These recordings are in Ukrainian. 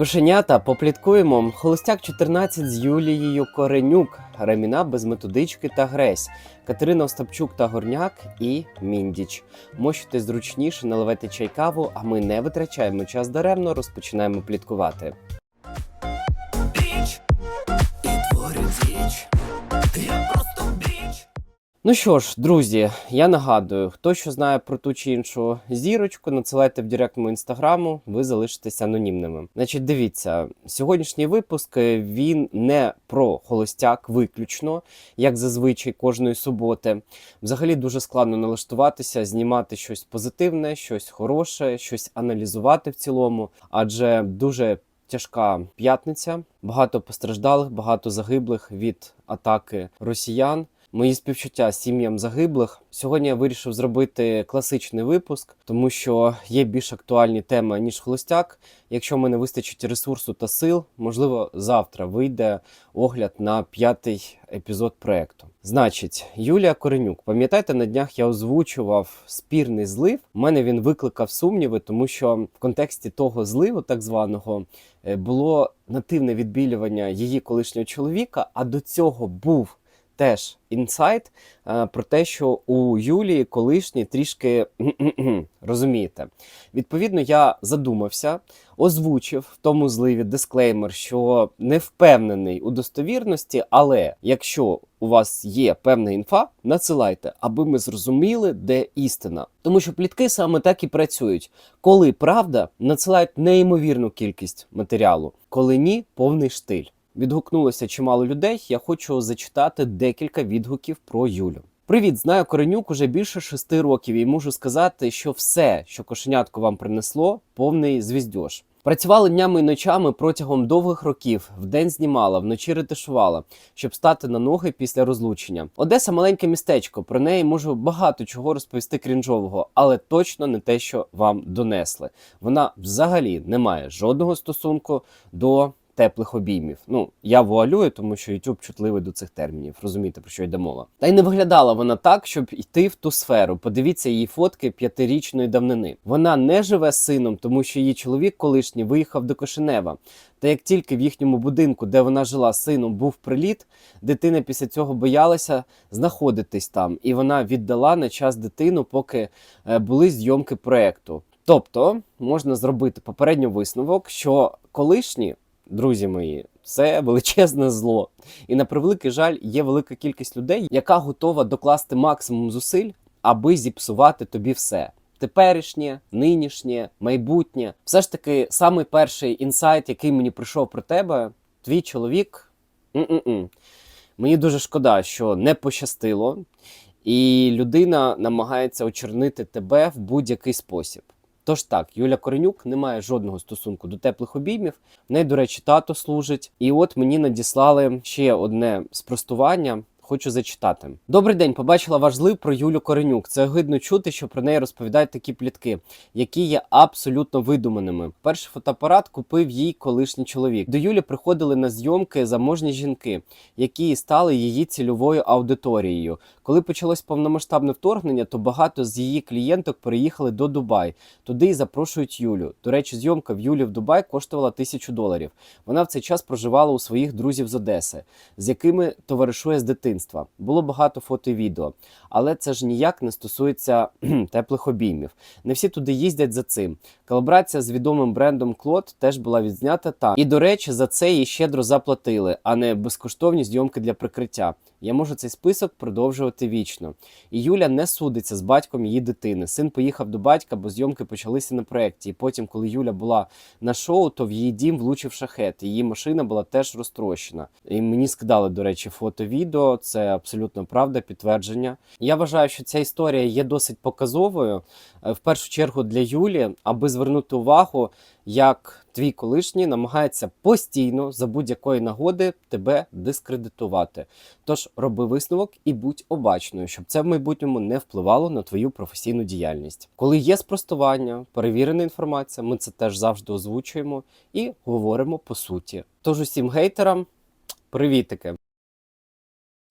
Кошенята попліткуємо. Холостяк 14 з Юлією Коренюк, Реміна без методички та Гресь, Катерина Остапчук та Горняк і Міндіч. Мощуйте зручніше, наливайте чай каву, а ми не витрачаємо час даремно, розпочинаємо пліткувати. Біч, Ну що ж, друзі, я нагадую, хто що знає про ту чи іншу зірочку, надсилайте в директ мого інстаграму, ви залишитеся анонімними. Значить, дивіться, сьогоднішній випуск е, він не про холостяк виключно, як зазвичай кожної суботи. Взагалі дуже складно налаштуватися, знімати щось позитивне, щось хороше, щось аналізувати в цілому, адже дуже. Тяжка п'ятниця, багато постраждалих, багато загиблих від атаки росіян. Мої співчуття сім'ям загиблих. Сьогодні я вирішив зробити класичний випуск, тому що є більш актуальні теми ніж холостяк. Якщо мене вистачить ресурсу та сил, можливо, завтра вийде огляд на п'ятий епізод проекту. Значить, Юлія Коренюк, пам'ятаєте, на днях я озвучував спірний злив. У мене він викликав сумніви, тому що в контексті того зливу, так званого, е, було нативне відбілювання її колишнього чоловіка. А до цього був теж інсайт е, про те, що у Юлії колишній трішки розумієте. Відповідно, я задумався, озвучив в тому зливі дисклеймер, що не впевнений у достовірності, але якщо у вас є певна інфа, надсилайте, аби ми зрозуміли, де істина. Тому що плітки саме так і працюють. Коли правда, надсилають неймовірну кількість матеріалу, коли ні, повний штиль. Відгукнулося чимало людей. Я хочу зачитати декілька відгуків про Юлю. Привіт, знаю Коренюк уже більше шести років і можу сказати, що все, що кошенятко вам принесло, повний звіздьош. Працювала днями і ночами протягом довгих років. Вдень знімала, вночі ретушувала, щоб стати на ноги після розлучення. Одеса маленьке містечко. Про неї можу багато чого розповісти крінжового, але точно не те, що вам донесли. Вона взагалі не має жодного стосунку до теплих обіймів. Ну я вуалюю, тому що YouTube чутливий до цих термінів. Розумієте, про що йде мова. Та й не виглядала вона так, щоб йти в ту сферу. Подивіться її фотки п'ятирічної давнини. Вона не живе з сином, тому що її чоловік колишній виїхав до Кишинева. Та як тільки в їхньому будинку, де вона жила з сином, був приліт, дитина після цього боялася знаходитись там, і вона віддала на час дитину, поки е, були зйомки проекту. Тобто можна зробити попередньо висновок, що колишні друзі мої, це величезне зло. І на превеликий жаль, є велика кількість людей, яка готова докласти максимум зусиль, аби зіпсувати тобі все. Теперішнє, нинішнє, майбутнє. Все ж таки, самий перший інсайт, який мені прийшов про тебе, твій чоловік. М-м-м. Мені дуже шкода, що не пощастило, і людина намагається очернити тебе в будь-який спосіб. Тож так, Юля Коренюк не має жодного стосунку до теплих обіймів. В неї, до речі, тато служить. І от мені надіслали ще одне спростування. Хочу зачитати. Добрий день. Побачила ваш злив про Юлю Коренюк. Це гидно чути, що про неї розповідають такі плітки, які є абсолютно видуманими. Перший фотоапарат купив їй колишній чоловік. До Юлі приходили на зйомки заможні жінки, які стали її цільовою аудиторією. Коли почалось повномасштабне вторгнення, то багато з її клієнток переїхали до Дубай. Туди і запрошують Юлю. До речі, зйомка в Юлі в Дубай коштувала тисячу доларів. Вона в цей час проживала у своїх друзів з Одеси, з якими товаришує з дитинства. Було багато фото і відео, але це ж ніяк не стосується теплих обіймів. Не всі туди їздять за цим. Колаборація з відомим брендом Клод теж була відзнята там. І, до речі, за це їй щедро заплатили, а не безкоштовні зйомки для прикриття. Я можу цей список продовжувати вічно. І Юля не судиться з батьком її дитини. Син поїхав до батька, бо зйомки почалися на проєкті. І потім, коли Юля була на шоу, то в її дім влучив шахет. Її машина була теж розтрощена. І мені скидали, до речі, фото відео. Це абсолютно правда, підтвердження. Я вважаю, що ця історія є досить показовою. е, В першу чергу для Юлі, аби звернути увагу, як твій колишній намагається постійно за будь-якої нагоди тебе дискредитувати. Тож роби висновок і будь обачною, щоб це в майбутньому не впливало на твою професійну діяльність. Коли є спростування, перевірена інформація, ми це теж завжди озвучуємо і говоримо по суті. Тож усім гейтерам, привітики!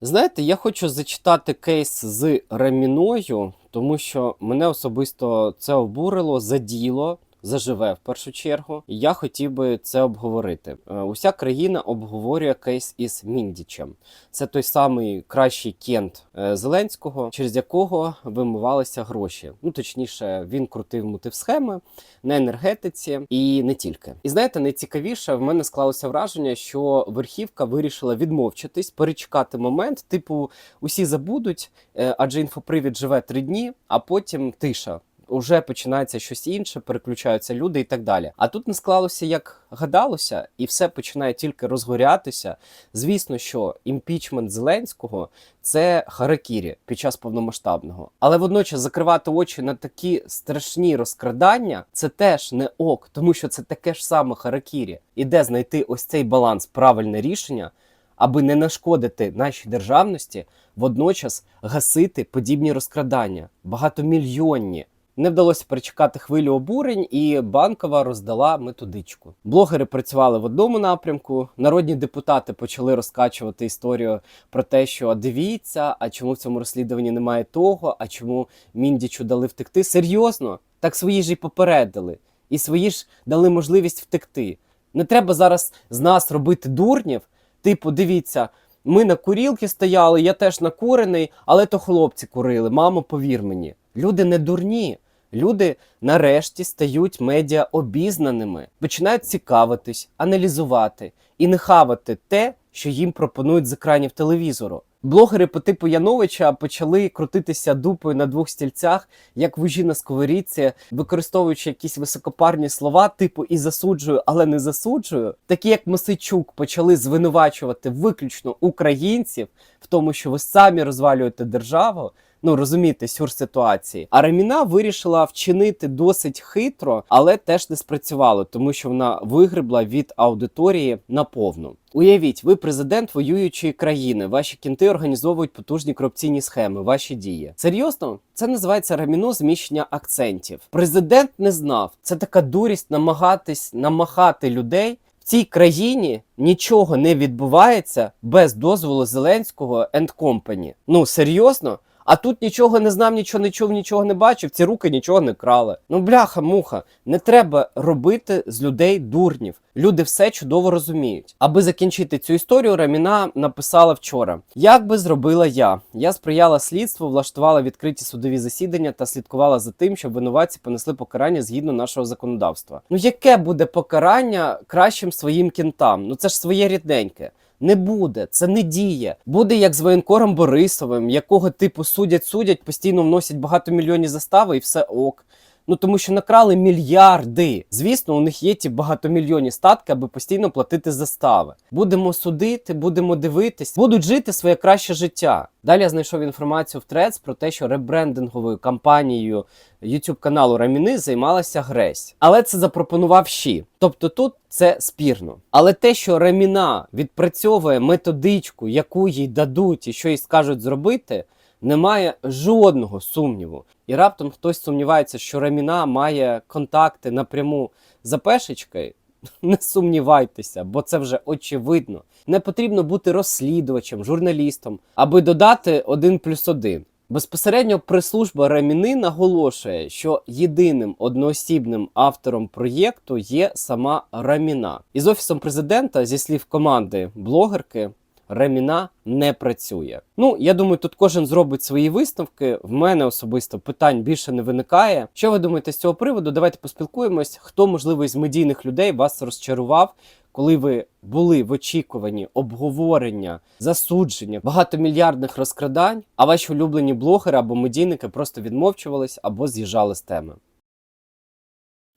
Знаєте, я хочу зачитати кейс з Раміною, тому що мене особисто це обурило, заділо заживе в першу чергу. І я хотів би це обговорити. Е, Уся країна обговорює кейс із Міндічем. Це той самий кращий кент е, Зеленського, через якого вимивалися гроші. Ну точніше, він крутив мутив схеми на енергетиці і не тільки. І знаєте, найцікавіше в мене склалося враження, що верхівка вирішила відмовчатись, перечекати момент, типу, усі забудуть, е, адже інфопривід живе три дні, а потім тиша. Уже починається щось інше, переключаються люди і так далі. А тут не склалося як гадалося, і все починає тільки розгорятися. Звісно, що імпічмент Зеленського це харакірі під час повномасштабного. Але водночас закривати очі на такі страшні розкрадання це теж не ок, тому що це таке ж саме харакірі. І де знайти ось цей баланс, правильне рішення, аби не нашкодити нашій державності, водночас гасити подібні розкрадання, багатомільйонні. Не вдалося перечекати хвилю обурень, і банкова роздала методичку. Блогери працювали в одному напрямку. Народні депутати почали розкачувати історію про те, що дивіться, а чому в цьому розслідуванні немає того, а чому міндічу дали втекти. Серйозно, так свої ж і попередили, і свої ж дали можливість втекти. Не треба зараз з нас робити дурнів. Типу, дивіться, ми на курілки стояли, я теж накурений, але то хлопці курили. Мамо, повір мені. Люди не дурні. Люди нарешті стають медіа обізнаними, починають цікавитись, аналізувати і не хавати те, що їм пропонують з екранів телевізору. Блогери по типу Яновича почали крутитися дупою на двох стільцях, як вужі на сковорідці, використовуючи якісь високопарні слова, типу і засуджую, але не засуджую. Такі як Мосичук почали звинувачувати виключно українців в тому, що ви самі розвалюєте державу. Ну розумієте, сюр ситуації. А Раміна вирішила вчинити досить хитро, але теж не спрацювало, тому що вона вигребла від аудиторії наповну. Уявіть, ви президент воюючої країни. Ваші кінти організовують потужні корупційні схеми. Ваші дії. Серйозно, це називається раміно зміщення акцентів. Президент не знав. Це така дурість намагатись намахати людей. В цій країні нічого не відбувається без дозволу Зеленського and Company. Ну серйозно? А тут нічого не знав, нічого не чув, нічого не бачив. Ці руки нічого не крали. Ну бляха, муха, не треба робити з людей дурнів. Люди все чудово розуміють. Аби закінчити цю історію, Раміна написала вчора: як би зробила я? Я сприяла слідству, влаштувала відкриті судові засідання та слідкувала за тим, щоб винуватці понесли покарання згідно нашого законодавства. Ну яке буде покарання кращим своїм кінтам? Ну це ж своє рідненьке. Не буде, це не діє. Буде як з воєнкором Борисовим, якого типу судять, судять, постійно вносять багато мільйонів застави і все ок. Ну тому що накрали мільярди. Звісно, у них є ті багатомільйонні статки, аби постійно платити застави. Будемо судити, будемо дивитись, будуть жити своє краще життя. Далі я знайшов інформацію в Трец про те, що ребрендинговою кампанією YouTube каналу Раміни займалася Гресь. Але це запропонував Ші. Тобто тут це спірно. Але те, що Раміна відпрацьовує методичку, яку їй дадуть і що їй скажуть зробити. Немає жодного сумніву. І раптом хтось сумнівається, що Раміна має контакти напряму за пешечкою. Не сумнівайтеся, бо це вже очевидно. Не потрібно бути розслідувачем, журналістом, аби додати один плюс один. Безпосередньо прес-служба Раміни наголошує, що єдиним одноосібним автором проєкту є сама Раміна. І з офісом президента, зі слів команди блогерки, Реміна не працює. Ну, я думаю, тут кожен зробить свої висновки. В мене особисто питань більше не виникає. Що ви думаєте з цього приводу? Давайте поспілкуємось. Хто, можливо, із медійних людей вас розчарував, коли ви були в очікуванні обговорення, засудження багатомільярдних розкрадань, а ваші улюблені блогери або медійники просто відмовчувались або з'їжджали з теми.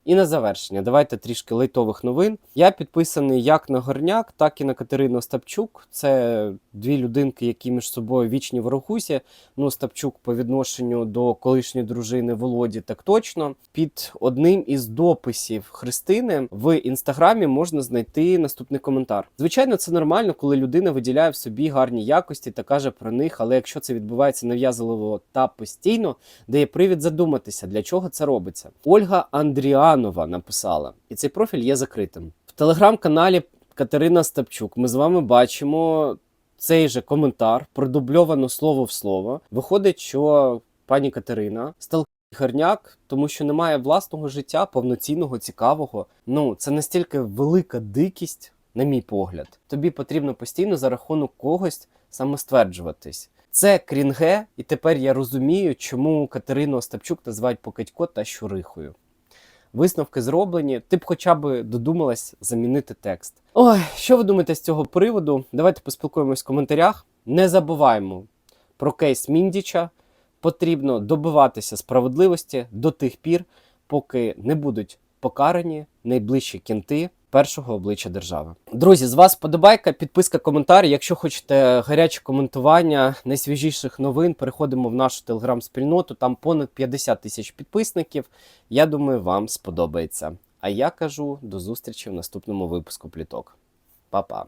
І на завершення, давайте трішки лейтових новин. Я підписаний як на Горняк, так і на Катерину Остапчук. Це дві людинки, які між собою вічні ворогусі. Ну, Остапчук по відношенню до колишньої дружини Володі, так точно. Під одним із дописів Христини в інстаграмі можна знайти наступний коментар. Звичайно, це нормально, коли людина виділяє в собі гарні якості та каже про них, але якщо це відбувається нав'язливо та постійно, дає привід задуматися, для чого це робиться. Ольга Андріанова написала, і цей профіль є закритим. В телеграм-каналі Катерина Стапчук ми з вами бачимо цей же коментар, продубльовано слово в слово. Виходить, що пані Катерина стал Горняк, тому що немає власного життя, повноцінного, цікавого. Ну, це настільки велика дикість, на мій погляд. Тобі потрібно постійно за рахунок когось самостверджуватись. Це крінге, і тепер я розумію, чому Катерину Остапчук називають Покатько та Щурихою. Висновки зроблені, ти б хоча б додумалась замінити текст. Ой, що ви думаєте з цього приводу? Давайте поспілкуємось в коментарях. Не забуваємо про кейс Міндіча. Потрібно добиватися справедливості до тих пір, поки не будуть покарані найближчі кінти першого обличчя держави. Друзі, з вас подобайка, підписка, коментар. Якщо хочете гаряче коментування найсвіжіших новин, переходимо в нашу телеграм-спільноту. Там понад 50 тисяч підписників. Я думаю, вам сподобається. А я кажу до зустрічі в наступному випуску пліток. Па-па!